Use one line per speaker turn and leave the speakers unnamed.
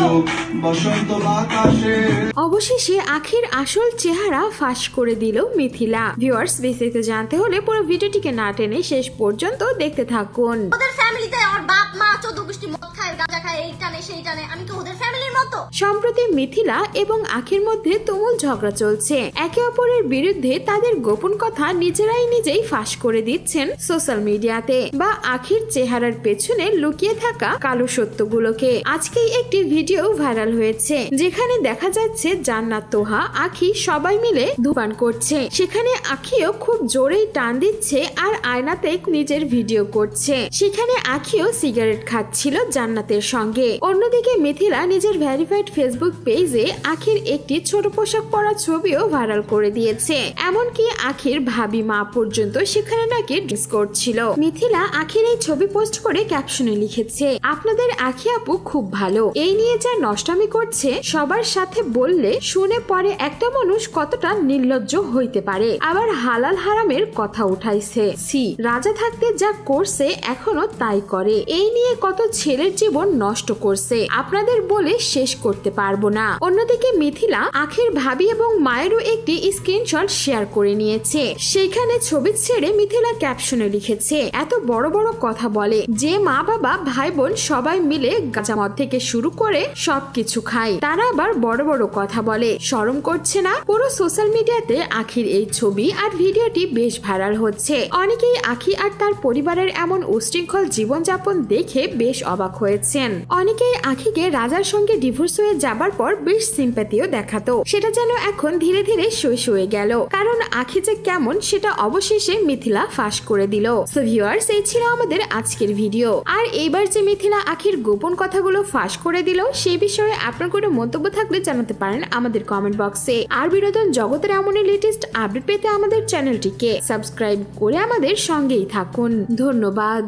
যুগ বসন্ত বাতাসে।
অবশেষে আখির আসল চেহারা ফাঁস করে দিল মিথিলা। ভিউয়ার্স বিস্তারিত জানতে হলে পুরো ভিডিওটিকে না টেনে শেষ পর্যন্ত দেখতে থাকুন।
ওদের ফ্যামিলিতে আমার বাপ মা চোদ্দ গোষ্ঠী মদ খায় গাঁজা খায় এই টানে সেই টানে। আমি তো ওদের ফ্যামিলির মতো
সম্প্রতি মিথিলা এবং আখির মধ্যে তুমুল ঝগড়া চলছে। একে অপরের বিরুদ্ধে তাদের গোপন কথা নিজেরাই নিজেই ফাঁস করে দিচ্ছেন সোশ্যাল মিডিয়াতে বা আখির চেহারার পেছনে লুকিয়ে থাকা কালো সত্যগুলোকে। আজকেই একটি ভিডিও ভাইরাল হয়েছে, যেখানে দেখা যাচ্ছে জান্নাত, তোহা, আখি সবাই মিলে ধূপান করছে। সেখানে আখিও খুব জোরেই টান দিচ্ছে আর আয়নাতে নিজের ভিডিও করছে। সেখানে আখিও সিগারেট খাচ্ছিল জান্নাতের সঙ্গে। অন্যদিকে মিথিলা নিজের ভেরিফাইড ফেসবুক পেজে আখির একটি ছোট পোশাক পরা ছবিও ভাইরাল করে দিয়েছে। এমনকি আখির ভাবি মা পর্যন্ত সেখানে নাকি ড্রেস করছিল। মিথিলা আখির এই ছবি পোস্ট করে ক্যাপশনে লিখেছে, আপনাদের আখি আপু খুব ভালো। এই নিয়ে যা নষ্টামি করছে, সবার সাথে বললে শুনে পরে একটা মানুষ কতটা নির্লজ্জ হইতে পারে। আবার হালাল হারামের কথা উঠাইছে। সি রাজা থাকতে যা করছে এখনও তাই করে। এই নিয়ে কত ছেলের জীবন নষ্ট করছে। আপনাদের বলে শেষ করতে পারব না। অন্যদিকে মিথিলা আখের ভাবি এবং মায়েরও একটি স্ক্রিনশট শেয়ার করে নিয়েছে। সেখানে ছবি ছেড়ে মিথিলা ক্যাপশনে লিখেছে, এত বড় বড় কথা বলে, যে মা বাবা, ভাই বোন সবাই মিলে গাঁচামদ থেকে শুরু করে সবকিছু খায়। তারা আবার বড় বড় কথা বলে, শরম করছে না? পুরো সোশ্যাল মিডিয়াতে আখির এই ছবি আর ভিডিওটি বেশ ভাইরাল হচ্ছে। অনেকেই আখি আর তার পরিবারের এমন উশৃঙ্খল জীবনযাপন দেখে বেশ অবাক হয়েছেন। অনেকেই আখিকে রাজার সঙ্গে ডিভোর্স হয়ে যাবার পর বেশ সিম্প্যাথিও দেখাতো। সেটা যেন এখন ধীরে ধীরে সই হয়ে গেল। কারণ আখি যে কেমন, সেটা অবশেষে মিথিলা ফাঁস করে দিল। সো ভিউয়ার্স এই ছিল আমাদের আজকের ভিডিও আর এইবার যে মিথিলা আখির গোপন কথাগুলো ফাঁস করে দিল, সেই বিষয়ে আপনার কোনো মন্তব্য থাকলে জানাতে পারেন আমাদের কমেন্ট বক্সে আর বিনোদন জগতের এমনই লেটেস্ট আপডেট পেতে আমাদের চ্যানেলটিকে সাবস্ক্রাইব করে আমাদের সঙ্গেই থাকুন। ধন্যবাদ।